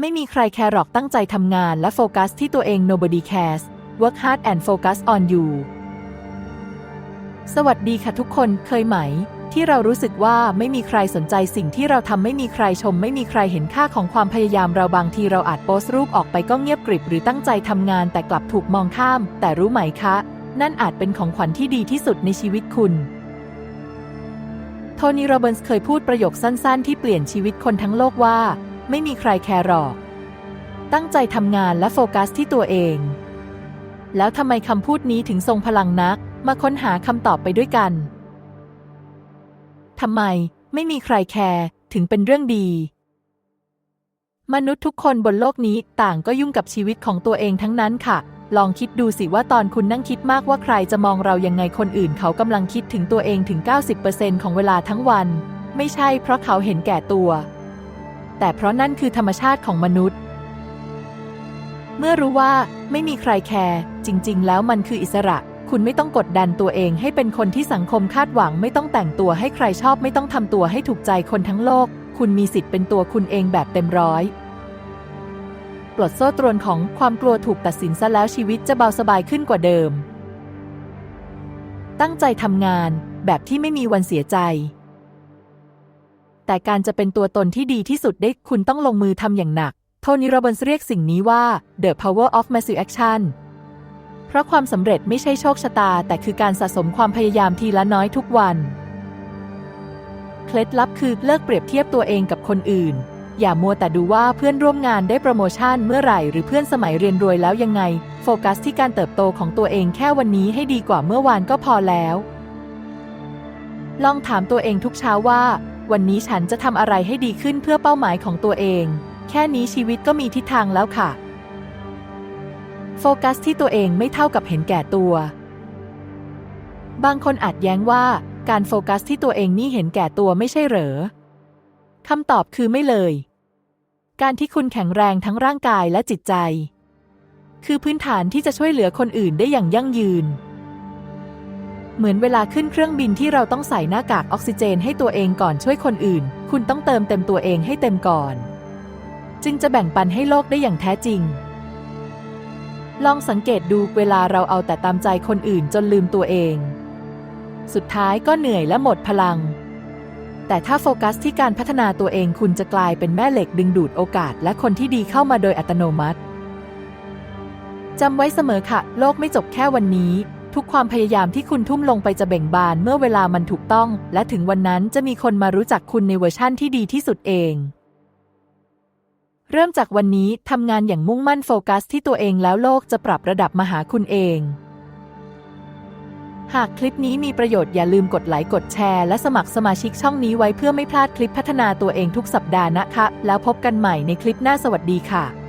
ไม่มีใครแคร์หรอกตั้งใจทำงานและโฟกัสที่ตัวเอง nobody cares work hard and focus on you สวัสดีค่ะทุกคนเคยไหม ที่เรารู้สึกว่าไม่มีใครสนใจสิ่งที่เราทำไม่มีใครชม ไม่มีใครเห็นค่าของความพยายามเราบางทีเราอาจโพสต์รูปออกไปก็เงียบกริบ หรือตั้งใจทำงานแต่กลับถูกมองข้าม แต่รู้ไหมคะ นั่นอาจเป็นของขวัญที่ดีที่สุดในชีวิตคุณโทนี่โรเบินส์เคยพูดประโยคสั้นๆ ที่เปลี่ยนชีวิตคนทั้งโลกว่า ไม่มีใครแคร์หรอก ตั้งใจทำงานและโฟกัสที่ตัวเอง แล้วทำไมคำพูดนี้ถึงทรงพลังนัก มาค้นหาคำตอบไปด้วยกัน ทำไมไม่มีใครแคร์ถึงเป็นเรื่องดี มนุษย์ทุกคนบนโลกนี้ต่างก็ยุ่งกับชีวิตของตัวเองทั้งนั้นค่ะ ลองคิดดูสิว่าตอนคุณนั่งคิดมากว่าใครจะมองเรายังไงคนอื่น เขากำลังคิดถึงตัวเองถึง 90%ของเวลาทั้งวัน ไม่ใช่เพราะเขาเห็นแก่ตัว แต่เพราะนั่นคือธรรมชาติของมนุษย์ เมื่อรู้ว่าไม่มีใครแคร์จริง ๆ แล้วมันคืออิสระ คุณไม่ต้องกดดันตัวเองให้เป็นคนที่สังคมคาดหวัง ไม่ต้องแต่งตัวให้ใครชอบ ไม่ต้องทำตัวให้ถูกใจคนทั้งโลก คุณมีสิทธิ์เป็นตัวคุณเองแบบเต็มร้อยปลดโซ่ตรวนของความกลัวถูกตัดสินซะแล้วชีวิตจะเบาสบายขึ้นกว่าเดิม ตั้งใจทำงานแบบที่ไม่มีวันเสียใจ แต่การจะเป็นตัวตนที่ดีที่สุดได้คุณต้องลงมือทำอย่างหนัก โทนี่โรบินส์เรียกสิ่งนี้ว่า the power of massive action เพราะความสำเร็จไม่ใช่โชคชะตา แต่คือการสะสมความพยายามทีละน้อยทุกวัน เคล็ดลับคือเลิกเปรียบเทียบตัวเองกับคนอื่น อย่ามัวแต่ดูว่าเพื่อนร่วมงานได้โปรโมชั่นเมื่อไหร่หรือเพื่อนสมัยเรียนรวยแล้วยังไง โฟกัสที่การเติบโตของตัวเองแค่วันนี้ให้ดีกว่าเมื่อวานก็พอแล้ว ลองถามตัวเองทุกเช้าว่า วันนี้ฉันจะทำอะไรให้ดีขึ้นเพื่อเป้าหมายของตัวเอง แค่นี้ชีวิตก็มีทิศทางแล้วค่ะ โฟกัสที่ตัวเองไม่เท่ากับเห็นแก่ตัว บางคนอาจแย้งว่า การโฟกัสที่ตัวเองนี่เห็นแก่ตัวไม่ใช่เหรอคำตอบคือไม่เลย การที่คุณแข็งแรงทั้งร่างกายและจิตใจ คือพื้นฐานที่จะช่วยเหลือคนอื่นได้อย่างยั่งยืน เหมือนเวลาขึ้นเครื่องบินที่เราต้องใส่หน้ากากออกซิเจนให้ตัวเองก่อนช่วยคนอื่น คุณต้องเติมเต็มตัวเองให้เต็มก่อน จึงจะแบ่งปันให้โลกได้อย่างแท้จริง ลองสังเกตดูเวลาเราเอาแต่ตามใจคนอื่นจนลืมตัวเอง สุดท้ายก็เหนื่อยและหมดพลัง แต่ถ้าโฟกัสที่การพัฒนาตัวเองคุณจะกลายเป็นแม่เหล็กดึงดูดโอกาส และคนที่ดีเข้ามาโดยอัตโนมัติจำไว้เสมอค่ะ โลกไม่จบแค่วันนี้ ทุกความพยายามที่คุณทุ่มลงไปจะเบ่งบานเมื่อเวลามันถูกต้อง และถึงวันนั้นจะมีคนมารู้จักคุณในเวอร์ชั่นที่ดีที่สุดเอง เริ่มจากวันนี้ทำงานอย่างมุ่งมั่นโฟกัสที่ตัวเองแล้วโลกจะปรับระดับมาหาคุณเอง หากคลิปนี้มีประโยชน์อย่าลืมกดไลค์กดแชร์และสมัครสมาชิกช่องนี้ไว้เพื่อไม่พลาดคลิปพัฒนาตัวเองทุกสัปดาห์นะคะ แล้วพบกันใหม่ในคลิปหน้าสวัสดีค่ะ